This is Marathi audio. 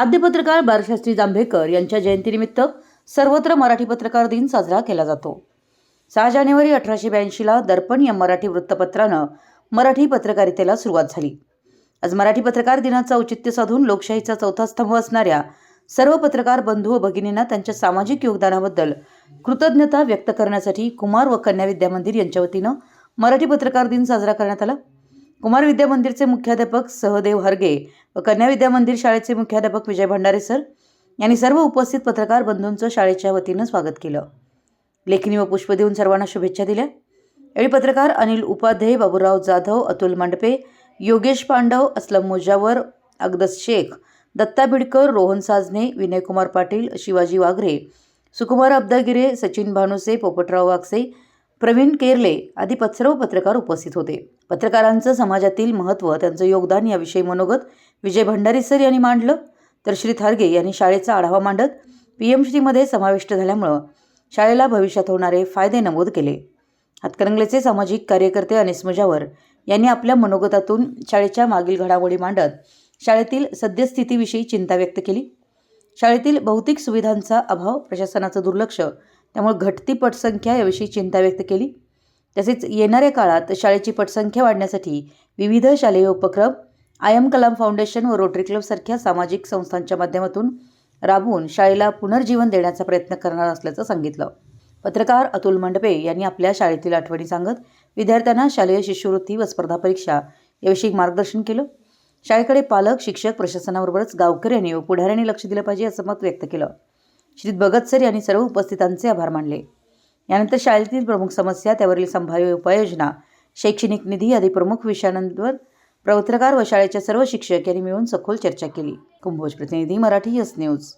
आद्य पत्रकार बाळशास्त्री जांभेकर यांच्या जयंतीनिमित्त सर्वत्र मराठी पत्रकार दिन साजरा केला जातो. सहा जानेवारी अठराशे ब्याऐंशीला दर्पण या मराठी वृत्तपत्रानं मराठी पत्रकारितेला सुरुवात झाली. आज मराठी पत्रकार दिनाचं औचित्य साधून लोकशाहीचा चौथा स्तंभ असणाऱ्या सर्व पत्रकार बंधू व भगिनींना त्यांच्या सामाजिक योगदानाबद्दल कृतज्ञता व्यक्त करण्यासाठी कुमार व कन्या विद्या मंदिर यांच्या वतीनं मराठी पत्रकार दिन साजरा करण्यात आला. कुमार विद्या मंदिरचे मुख्याध्यापक सहदेव हरगे व कन्या विद्या मंदिर शाळेचे मुख्याध्यापक विजय भंडारे सर यांनी सर्व उपस्थित पत्रकार बंधूंचं शाळेच्या वतीनं स्वागत केलं. लेखनी व पुष्प देऊन सर्वांना शुभेच्छा दिल्या. यावेळी पत्रकार अनिल उपाध्याय बाबूराव जाधव अतुल मांडपे योगेश पांडव असलम मुजावर अगदस शेख दत्ता भिडकर रोहन साजने विनयकुमार पाटील शिवाजी वाघरे सुकुमार अब्दागिरे सचिन भानुसे पोपटराव वागसे प्रवीण केरले आदी पत- सर्व पत्रकार उपस्थित होते. पत्रकारांचं समाजातील महत्त्व त्यांचं योगदान याविषयी मनोगत विजय भंडारी सर यांनी मांडलं. तर श्री थारगे यांनी शाळेचा आढावा मांडत पी एम श्रीमध्ये समाविष्ट झाल्यामुळं शाळेला भविष्यात होणारे फायदे नमूद केले. हातकणंगलेचे सामाजिक कार्यकर्ते अनिस मुजावर यांनी आपल्या मनोगतातून शाळेच्या मागील घडामोडी मांडत शाळेतील सद्यस्थितीविषयी चिंता व्यक्त केली. शाळेतील भौतिक सुविधांचा अभाव प्रशासनाचं दुर्लक्ष त्यामुळे घटती पटसंख्या याविषयी चिंता व्यक्त केली. तसेच येणाऱ्या काळात शाळेची पटसंख्या वाढण्यासाठी विविध शालेय उपक्रम आय एम कलाम फाउंडेशन व रोटरी क्लबसारख्या सामाजिक संस्थांच्या माध्यमातून राबवून शाळेला पुनर्जीवन देण्याचा प्रयत्न करणार असल्याचं सांगितलं. पत्रकार अतुल मंडपे यांनी आपल्या शाळेतील आठवणी सांगत विद्यार्थ्यांना शालेय शिष्यवृत्ती व स्पर्धा परीक्षा याविषयी मार्गदर्शन केलं. शाळेकडे पालक शिक्षक प्रशासनाबरोबरच गावकऱ्यांनी व पुढाऱ्यांनी लक्ष दिलं पाहिजे असं मत व्यक्त केलं. श्री भगत सर यांनी सर्व उपस्थितांचे आभार मानले. यानंतर शाळेतील प्रमुख समस्या त्यावरील संभाव्य उपाययोजना शैक्षणिक निधी आदी प्रमुख विषयांवर प्रवत्रकार व शाळेच्या सर्व शिक्षक यांनी मिळून सखोल चर्चा केली. कुंभोज प्रतिनिधी मराठी यस न्यूज.